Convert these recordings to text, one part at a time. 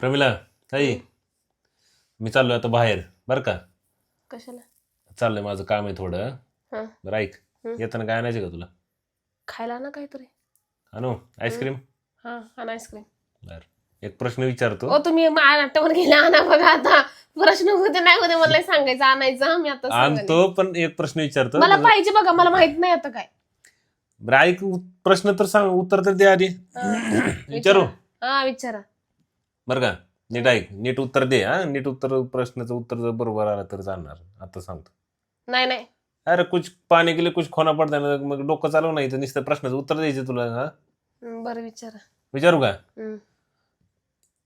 प्रमिला ताई मी चाललोय आता बाहेर बरं का? कशाला? चाललंय माझं काम आहे थोडं. हा. बरं ऐक. येताना काय आणायचं का तुला? खायला ना काहीतरी. आणू? आईस्क्रीम? हा आणि आईस्क्रीम. बरं. एक प्रश्न विचारतो. ओ तुम्ही नाट्यावर गेले आणा बघा आता. प्रश्न होते नाही होते मला सांगायचं. आणायचं हा, मी आता सांगेन. आणतो पण एक प्रश्न विचारतो. मला पाहिजे बघा मला माहीत नाही आता काय. बरं ऐक उ- प्रश्न तर सांग उत्तर तर दे आधी. विचारू. हा विचारा. बरं का? नीट ऐक नीट उत्तर दे हा. नीट उत्तर प्रश्नाचं उत्तर जर बरोबर आलं तर जाणार. आता सांगतो. नाही नाही. अरे कुछ पाणी गेले कुछ खोना पडता ना मग डोकं चालव नाही तर नुसतं प्रश्नाचं उत्तर द्यायचं तुला हा? हं, बरं विचारा. विचारू का? हं,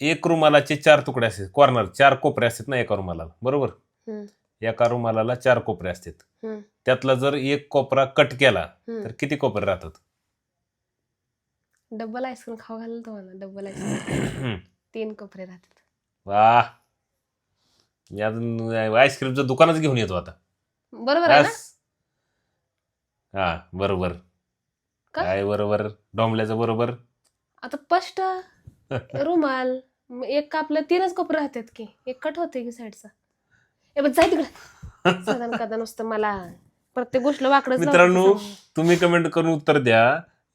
एक रुमालाचे चार तुकडे असतात कॉर्नर चार कोपरे असतात ना एका रुमालाला बरोबर? हं, एका रुमालाला चार कोपरे असतात. हं, त्यातला जर एक कोपरा कट केला हं. तर किती कोपरे राहतात? डब्बल आईस्क्रीम खाऊ घाललं तुम्हाला डब्बल आईस्क्रीम. तीन कोपरे राहतात. वा. मी अजून आईस्क्रीमचं दुकानच घेऊन येतो आता. बरोबर आहे ना. हा बरोबर. का? काय बरोबर? डोंबल्याचं बरोबर. आता स्पष्ट. रुमाल एक कापलं तीनच कोपरे राहतात की. एक कट होते की साईडचा ए बघ जाय तिकडे. साधारण कदा नुसतं मला प्रत्येक गोष्ट वाकडच मित्रांनो तुम्ही कमेंट करून उत्तर द्या.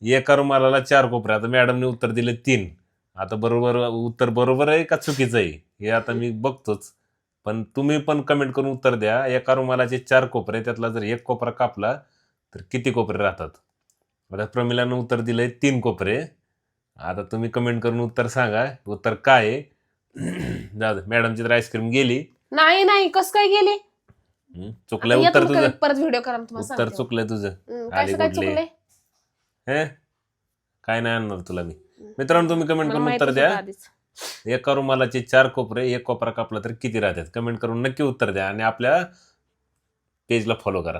एका रुमालाला चार कोपरे आता मॅडमने उत्तर दिले तीन. आता बरोबर उत्तर बरोबर आहे का चुकीचं आहे? हे आता मी बघतोच. पण तुम्ही पण कमेंट करून उत्तर द्या. एका रुमालाचे चार कोपरे त्यातला जर एक कोपरा कापला तर किती कोपरे राहतात? आता प्रमिलानं उत्तर दिलंय तीन कोपरे. आता तुम्ही कमेंट करून उत्तर सांगा. उत्तर काय आहे? जाऊ दे. मॅडमची तर आईस्क्रीम गेली. नाही नाही. कस काय गेली? हं, चुकलंय या उत्तर तुम्ही तुझं. परत- व्हिडिओ करा मी तुम्हाला उत्तर सांगते. चुकलंय तुझं. हं, आली कसं काय कुठली? चुकले हे? काय नाही आणणार तुला मी. मित्रांनो तुम्ही कमेंट करून उत्तर द्या. एका रुमालाचे चार कोपरे एक कोपरा कापला तर किती राहतात? कमेंट करून नक्की उत्तर द्या आणि आपल्या पेजला फॉलो करा.